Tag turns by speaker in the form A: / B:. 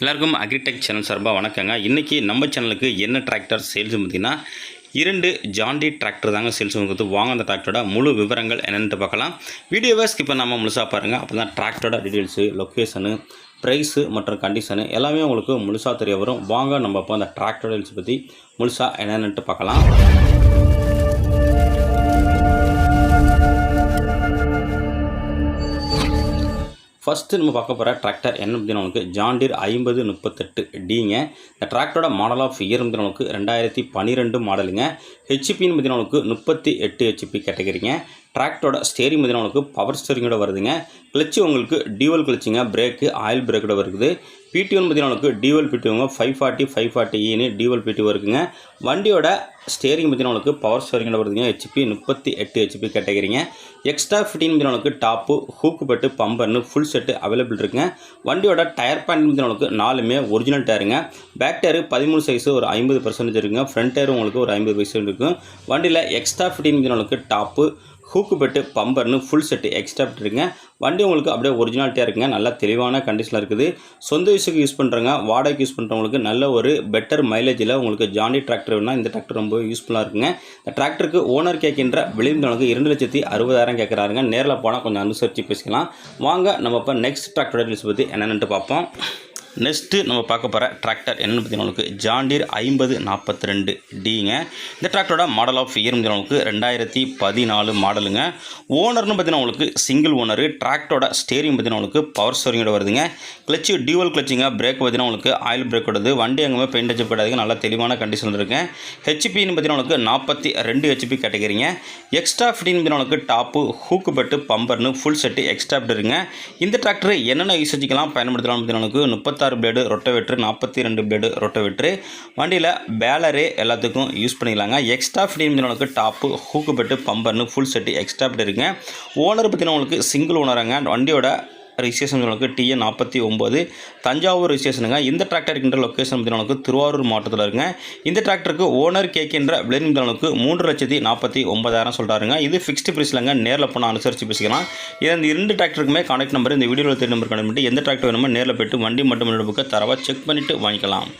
A: எல்லாருக்கும் agritech channel சார்பாக வணக்கங்க. இன்றைக்கி நம்ம சேனலுக்கு என்ன டிராக்டர் சேல்ஸ் பார்த்தீங்கன்னா இரண்டு ஜாண்டி டிராக்டர் தாங்க சேல்ஸ் கொடுத்து வாங்க அந்த டிராக்டரோட முழு விவரங்கள் என்னென்னு பார்க்கலாம். வீடியோவை ஸ்கிப் பண்ணாமல் முழுசாக பாருங்கள் அப்போ தான் டிராக்டரோட டீட்டெயில்ஸு லொக்கேஷனு ப்ரைஸு மற்றும் கண்டிஷனு எல்லாமே உங்களுக்கு முழுசாக தெரிய வரும். வாங்க நம்ம இப்போ அந்த டிராக்டர் டீட்டெயில்ஸ் பற்றி முழுசாக என்னென்னுட்டு பார்க்கலாம். ஃபஸ்ட்டு நம்ம பார்க்க போகிற டிராக்டர் என்ன அப்படின்னு நமக்கு ஜாண்டீர் ஐம்பது முப்பத்தெட்டு டிங்க இந்த டிராக்டரோட மாடல் ஆஃப் இயர் வந்து நமக்கு ரெண்டாயிரத்தி பன்னிரெண்டு மாடலுங்க ஹெச்பின்னு பார்த்தீங்கன்னா உங்களுக்கு முப்பத்தி எட்டு ஹெச்பி கேட்டகரிங்க டிராக்டரோட ஸ்டேரிங் பார்த்தீங்கன்னா உங்களுக்கு பவர் ஸ்டேரிங்கோட வருதுங்க. கிளச்சு உங்களுக்கு டியூவல் கிளச்சிங்க. பிரேக்கு ஆயில் பிரேக்கோட வருது. பிடிஓன்னு பார்த்தீங்கன்னா உங்களுக்கு டியூவல் பிடிஓங்க ஃபைவ் ஃபார்ட்டி ஃபைவ் ஃபார்ட்டி ஈனு டியூவல் பிடி இருக்குங்க. வண்டியோட ஸ்டேரிங் பார்த்தீங்கன்னா உங்களுக்கு பவர் ஸ்டேரிங்கோட வருதுங்க ஹெச்பி முப்பத்தி எட்டு ஹெச்பி கேட்டகிரிங்க எக்ஸ்ட்ரா ஃபிட்டிங் பார்த்தீங்கன்னா உங்களுக்கு டாப்பு ஹூக்கு பெட்டு பம்பர்னு ஃபுல் செட்டு அவைலபிள் இருக்குங்க. வண்டியோட டயர் பேண்ட் பார்த்தீங்கன்னா உங்களுக்கு நாலுமே ஒரிஜினல் டயருங்க பேக் டயரு பதிமூணு சைஸு ஒரு ஐம்பது பர்சன்டேஜ் இருக்குங்க. ஃப்ரண்ட் டயர் உங்களுக்கு ஒரு ஐம்பது பர்சன்ட் இருக்கும். வண்டியில் எக்ஸ்ட்ரா ஃபிட்டிங் பார்த்தீங்கன்னா உங்களுக்கு டாப்பு ஹூக்கு பெட்டு பம்பர்னு ஃபுல் செட்டு எக்ஸ்ட்ரா இருக்குங்க வண்டி உங்களுக்கு அப்படியே ஒரிஜினாலிட்டியாக இருக்குங்க. நல்லா தெளிவான கண்டிஷனில் இருக்குது. சொந்த யூஸுக்கு யூஸ் பண்ணுறங்க வாடகைக்கு யூஸ் பண்ணுறவங்களுக்கு நல்ல ஒரு பெட்டர் மைலேஜில் உங்களுக்கு ஜாண்டி டிராக்டர் வேணால் இந்த டிராக்டர் ரொம்ப யூஸ்ஃபுல்லாக இருக்குங்க. இந்த டிராக்டருக்கு ஓனர் கேட்கின்ற விளிம்புகளுக்கு இரண்டு லட்சத்தி அறுபதாயிரம் கேட்குறாருங்க. நேரில் போனால் கொஞ்சம் அனுசரித்து பேசிக்கலாம். வாங்க நம்ம இப்போ நெக்ஸ்ட் டிராக்டரோட டீல்ஸ் பற்றி என்னென்னு பார்ப்போம். நெக்ஸ்ட்டு நம்ம பார்க்க போகிற டிராக்டர் என்னென்னு பார்த்தீங்கன்னா உங்களுக்கு ஜாண்டீர் ஐம்பது நாற்பத்தி ரெண்டு டிங்க இந்த டிராக்டரோட மாடல் ஆஃப் இயர் பார்த்தீங்கன்னா உங்களுக்கு ரெண்டாயிரத்தி பதினாலு மாடலுங்க ஓனர்னு பார்த்தீங்கன்னா உங்களுக்கு சிங்கிள் ஓனர் டிராக்டரோட ஸ்டேரிங் பார்த்தீங்கன்னா உங்களுக்கு பவர் ஸ்டோரிங்கோட வருதுங்க. கிளச்சு டியூவல் கிளச்சிங்க பிரேக் பார்த்தீங்கன்னா உங்களுக்கு ஆயில் பிரேக் வருது வண்டி எங்கேயுமே பெயிண்ட் அடிச்சு போடாதுங்க. நல்லா தெளிவான கண்டிஷனில் இருக்குங்க ஹெச்பின்னு பார்த்தீங்கன்னா உங்களுக்கு நாற்பத்தி ரெண்டு ஹெச்பி கேட்டகிரிங்க எக்ஸ்ட்ரா ஃபிட்டிங் பார்த்தீங்கன்னா உங்களுக்கு டாப்பு ஹூக்கு பெட்டு பம்பர்னு ஃபுல் செட்டு எக்ஸ்ட்ரா இருக்குங்க இந்த டிராக்டர் என்னென்ன யூசேஜுக்கெல்லாம் பயன்படுத்தலாம் பார்த்தீங்கன்னா உங்களுக்கு முப்பத்தாறு பிளேடு ரொட்டவேட்ரு நாற்பத்தி ரெண்டு பிளேடு ரொட்டவேட்ரு வண்டியில் பேலரே எல்லாத்துக்கும் யூஸ் பண்ணிக்கலாங்க. எக்ஸ்ட்ரா ஃபிட்டிங் உங்களுக்கு டாப்பு ஹூக்கு பெட்டு பம்பர்னு ஃபுல் செட்டு எக்ஸ்ட்ரா இருக்குங்க. ஓனர் பார்த்தீங்கன்னா உங்களுக்கு சிங்கிள் ஓனராங்க வண்டியோட ரிஜிஸ்ட்ரேஷன் உங்களுக்கு டிஎன் நாற்பத்தி ஒம்பது தஞ்சாவூர் ரிஜிஸ்ட்ரேஷனுங்க. இந்த டிராக்டர் இருக்கின்ற லொக்கேஷன் பார்த்தீங்கன்னா திருவாரூர் மாவட்டத்தில் இருக்குங்க. இந்த டிராக்டருக்கு ஓனர் கேட்கின்ற விளைநிதி அளவுக்கு மூன்று லட்சத்தி நாற்பத்தி ஒன்பதாயிரம் சொல்கிறாருங்க இது ஃபிக்ஸ்டு ப்ரைஸ்லங்க நேரில் போனால் அனுசரித்து பேசிக்கலாம். இதை இந்த இரண்டு டிராக்டருக்குமே கான்டாக்ட் நம்பர் இந்த வீடியோவில் தெரிய நம்பர் கண்டுபிடிட்டு எந்த டிராக்டர் வேணுமோ நேரில் போய்ட்டு வண்டி மட்டும் புக்கை தரவாக செக் பண்ணிவிட்டு வாங்கிக்கலாம்.